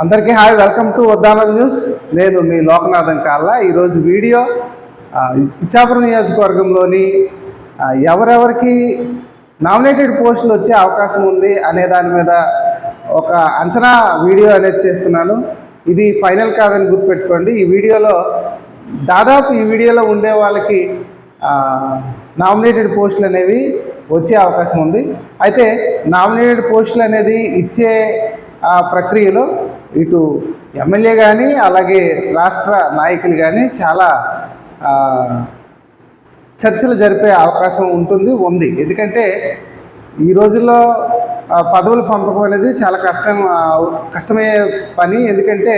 అందరికీ hi welcome to Vaddanam news. నేను మీ లోకనాథం కాల్లా ఈరోజు వీడియో ఇచ్చాపురం నియోజకవర్గంలోని ఎవరెవరికి నామినేటెడ్ పోస్టులు వచ్చే అవకాశం ఉంది అనే దాని మీద ఒక అంచనా వీడియో అనేది చేస్తున్నాను. ఇది ఫైనల్ కాదని గుర్తుపెట్టుకోండి. ఈ వీడియోలో దాదాపు ఈ వీడియోలో ఉండే వాళ్ళకి నామినేటెడ్ పోస్టులు అనేవి వచ్చే అవకాశం ఉంది. అయితే నామినేటెడ్ పోస్టులు అనేది ఇచ్చే ప్రక్రియలో ఇటు ఎమ్మెల్యే కానీ అలాగే రాష్ట్ర నాయకులు కానీ చాలా చర్చలు జరిపే అవకాశం ఉంటుంది ఉంది. ఎందుకంటే ఈ రోజుల్లో పదవులు పంపకం అనేది చాలా కష్టం కష్టమయ్యే పని. ఎందుకంటే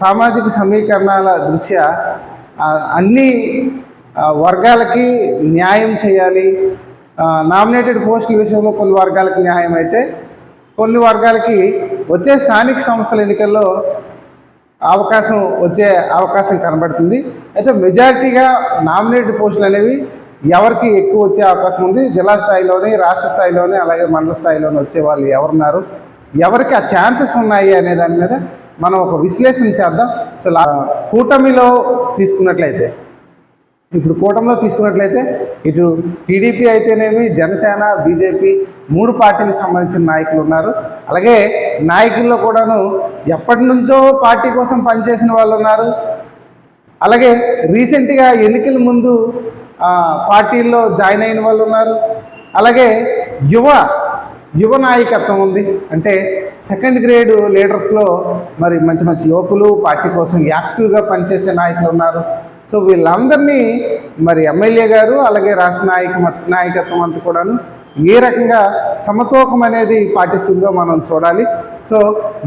సామాజిక సమీకరణాల దృష్ట్యా అన్ని వర్గాలకి న్యాయం చేయాలి. నామినేటెడ్ పోస్టుల విషయంలో కొన్ని వర్గాలకి న్యాయం అయితే కొన్ని వర్గాలకి వచ్చే స్థానిక సంస్థల ఎన్నికల్లో అవకాశం వచ్చే అవకాశం కనబడుతుంది. అయితే మెజారిటీగా నామినేటెడ్ పోస్టులు అనేవి ఎవరికి ఎక్కువ వచ్చే అవకాశం ఉంది? జిల్లా స్థాయిలోనే రాష్ట్ర స్థాయిలోనే అలాగే మండల స్థాయిలోనే వచ్చే వాళ్ళు ఎవరున్నారు? ఎవరికి ఆ ఛాన్సెస్ ఉన్నాయి అనే దాని మీద మనం ఒక విశ్లేషణ చేద్దాం. సో కూటమిలో తీసుకున్నట్లయితే ఇప్పుడు కూటమిలో తీసుకున్నట్లయితే ఇటు టీడీపీ అయితేనేమి జనసేన బీజేపీ మూడు పార్టీలకు సంబంధించిన నాయకులు ఉన్నారు. అలాగే నాయకుల్లో కూడాను ఎప్పటి నుంచో పార్టీ కోసం పనిచేసిన వాళ్ళు ఉన్నారు. అలాగే రీసెంట్గా ఎన్నికల ముందు పార్టీల్లో జాయిన్ అయిన వాళ్ళు ఉన్నారు. అలాగే యువ యువ నాయకత్వం ఉంది. అంటే సెకండ్ గ్రేడ్ లీడర్స్లో మరి మంచి మంచి యువకులు పార్టీ కోసం యాక్టివ్గా పనిచేసే నాయకులు ఉన్నారు. సో వీళ్ళందరినీ మరి ఎమ్మెల్యే గారు అలాగే రాష్ట్ర నాయక నాయకత్వం అంతా కూడాను ఏ రకంగా సమతూకం అనేది పాటిస్తుందో మనం చూడాలి. సో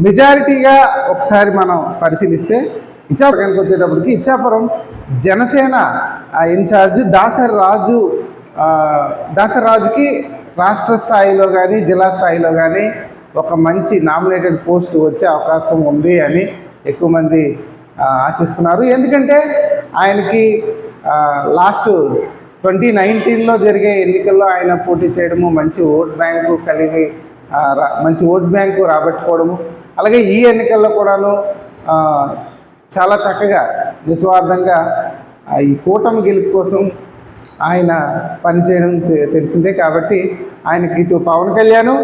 మెజారిటీగా ఒకసారి మనం పరిశీలిస్తే ఇచ్చాపురానికి వచ్చేటప్పటికి ఇచ్చాపురం జనసేన ఆ, ఇన్ఛార్జ్ దాసరి రాజు దాసరి రాజుకి రాష్ట్ర స్థాయిలో కానీ జిల్లా స్థాయిలో కానీ ఒక మంచి నామినేటెడ్ పోస్ట్ వచ్చే అవకాశం ఉంది అని ఎక్కువ మంది ఆశిస్తున్నారు. ఎందుకంటే ఆయనకి లాస్ట్ ట్వంటీ నైన్టీన్లో జరిగే ఎన్నికల్లో ఆయన పోటీ చేయడము మంచి ఓట్ బ్యాంకు కలిగి రా- మంచి ఓట్ బ్యాంకు రాబట్టుకోవడము అలాగే ఈ ఎన్నికల్లో కూడాను చాలా చక్కగా నిస్వార్థంగా ఈ కూటమి గెలుపు కోసం ఆయన పనిచేయడం తె- తెలిసిందే కాబట్టి ఆయనకి ఇటు పవన్ కళ్యాణ్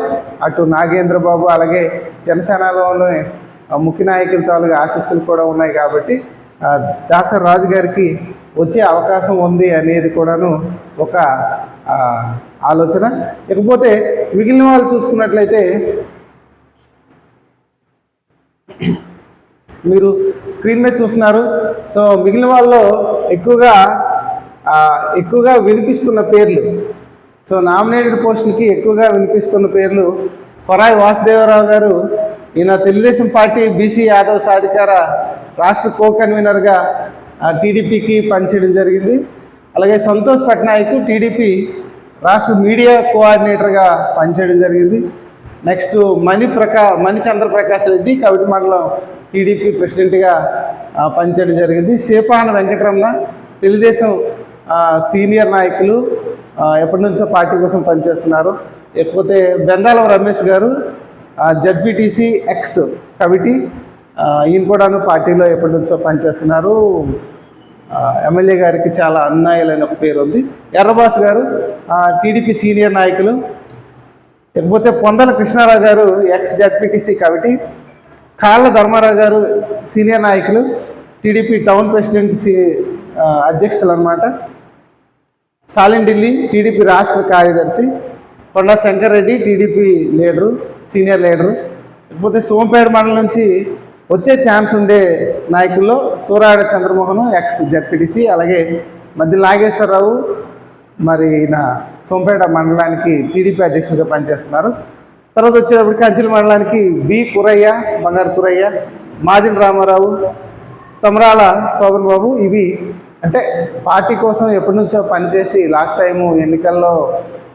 అటు నాగేంద్ర బాబు అలాగే జనసేనలోనే ముఖ్య నాయకుల తాలూగా ఆశీస్సులు కూడా ఉన్నాయి కాబట్టి దాసర్ రాజు గారికి వచ్చే అవకాశం ఉంది అనేది కూడాను ఒక ఆలోచన. ఇకపోతే మిగిలిన వాళ్ళు చూసుకున్నట్లయితే మీరు స్క్రీన్ మీద చూస్తున్నారు. సో మిగిలిన వాళ్ళలో ఎక్కువగా ఎక్కువగా వినిపిస్తున్న పేర్లు సో నామినేటెడ్ పోస్టులకి ఎక్కువగా వినిపిస్తున్న పేర్లు కొరాయి వాసుదేవరావు గారు ఈయన తెలుగుదేశం పార్టీ బీసీ యాదవ్ సాధికార రాష్ట్ర కో కన్వీనర్గా టీడీపీకి పనిచేయడం జరిగింది. అలాగే సంతోష్ పట్నాయక్ టీడీపీ రాష్ట్ర మీడియా కోఆర్డినేటర్గా పనిచేయడం జరిగింది. నెక్స్ట్ మణి ప్రకా మణి చంద్రప్రకాష్ రెడ్డి కవిటి మండలం టీడీపీ ప్రెసిడెంట్గా పనిచేయడం జరిగింది. శేపాన వెంకటరమణ తెలుగుదేశం సీనియర్ నాయకులు ఎప్పటి నుంచో పార్టీ కోసం పనిచేస్తున్నారు. లేకపోతే బెందాలం రమేష్ గారు జడ్బిటిసి ఎక్స్ కమిటీ ఈయన కూడాను పార్టీలో ఎప్పటి నుంచో పనిచేస్తున్నారు. ఎమ్మెల్యే గారికి చాలా అన్నాయులైన ఒక పేరు ఉంది. ఎర్రబాస్ గారు టీడీపీ సీనియర్ నాయకులు ఇకపోతే పొందల కృష్ణారావు గారు ఎక్స్ జడ్పీటీసీ కమిటీ కాళ్ళ ధర్మారావు గారు సీనియర్ నాయకులు టీడీపీ టౌన్ ప్రెసిడెంట్ సి అధ్యక్షులు అనమాట సాలిన్ ఢిల్లీ టీడీపీ రాష్ట్ర కార్యదర్శి Konda Shankar Reddy TDP leader senior leader. లేకపోతే సోంపేట మండలం నుంచి వచ్చే ఛాన్స్ ఉండే నాయకుల్లో సూరాడ చంద్రమోహన్ ఎక్స్ జడ్పీటీసీ అలాగే మధ్య నాగేశ్వరరావు మరి నా సోంపేట మండలానికి టీడీపీ అధ్యక్షుడిగా పనిచేస్తున్నారు. తర్వాత వచ్చేటప్పటికి అంచెల మండలానికి బి కురయ్య బంగారు కురయ్య మాదిన రామారావు తమరాల శోభన్ బాబు. ఇవి అంటే పార్టీ కోసం ఎప్పటి నుంచో పనిచేసి లాస్ట్ టైము ఎన్నికల్లో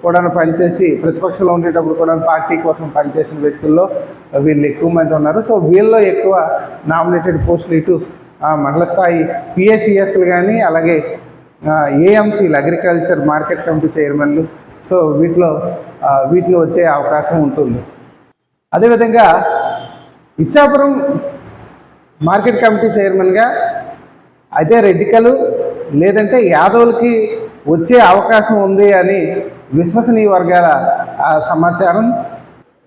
కూడా పనిచేసి ప్రతిపక్షంలో ఉండేటప్పుడు కూడా పార్టీ కోసం పనిచేసిన వ్యక్తుల్లో వీళ్ళు ఎక్కువ మంది ఉన్నారు. సో వీళ్ళలో ఎక్కువ నామినేటెడ్ పోస్టులు ఇటు మండల స్థాయి పిఎస్సిఎస్లు కానీ అలాగే ఏఎంసీలు అగ్రికల్చర్ మార్కెట్ కమిటీ చైర్మన్లు సో వీటిలో వీటిలో వచ్చే అవకాశం ఉంటుంది. అదేవిధంగా ఇచ్చాపురం మార్కెట్ కమిటీ చైర్మన్గా అయితే రెడ్డికలు లేదంటే యాదవులకి వచ్చే అవకాశం ఉంది అని విశ్వసనీయ వర్గాల సమాచారం.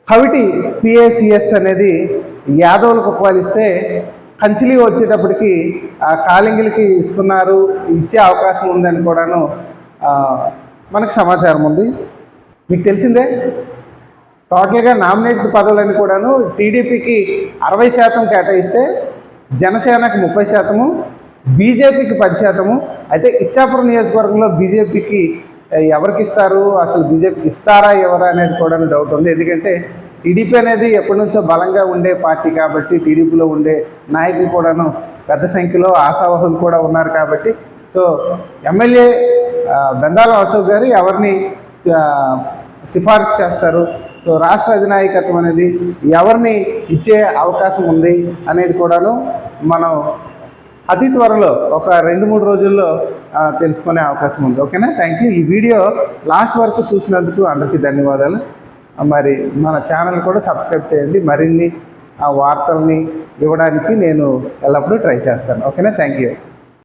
కవిటి పిఏసిఎస్ అనేది యాదవులకు ఒకవేళ కంచిలి వచ్చేటప్పటికి ఆ కాలింగిలకి ఇస్తున్నారు ఇచ్చే అవకాశం ఉందని కూడాను మనకు సమాచారం ఉంది. మీకు తెలిసిందే? టోటల్గా నామినేటెడ్ పదవులని కూడాను టీడీపీకి అరవై శాతం కేటాయిస్తే జనసేనకు ముప్పై శాతము బీజేపీకి పది శాతము అయితే ఇచ్చాపురం నియోజకవర్గంలో బీజేపీకి ఎవరికి ఇస్తారు? అసలు బీజేపీకి ఇస్తారా ఎవరా అనేది కూడా డౌట్ ఉంది. ఎందుకంటే టీడీపీ అనేది ఎప్పటి నుంచో బలంగా ఉండే పార్టీ కాబట్టి టీడీపీలో ఉండే నాయకులు కూడాను పెద్ద సంఖ్యలో ఆశావహులు కూడా ఉన్నారు కాబట్టి. సో ఎమ్మెల్యే బెందాల అశోక్ గారు ఎవరిని సిఫార్సు చేస్తారు? సో రాష్ట్ర అధినాయకత్వం అనేది ఎవరిని ఇచ్చే అవకాశం ఉంది అనేది కూడాను మనం అతి త్వరలో ఒక రెండు మూడు రోజుల్లో తెలుసుకునే అవకాశం ఉంది. ఓకేనా? థ్యాంక్ యూ ఈ వీడియో లాస్ట్ వరకు చూసినందుకు అందరికీ ధన్యవాదాలు. మరి మన ఛానల్ కూడా సబ్స్క్రైబ్ చేయండి. మరిన్ని ఆ వార్తల్ని ఇవ్వడానికి నేను ఎల్లప్పుడూ ట్రై చేస్తాను. ఓకేనా? Thank you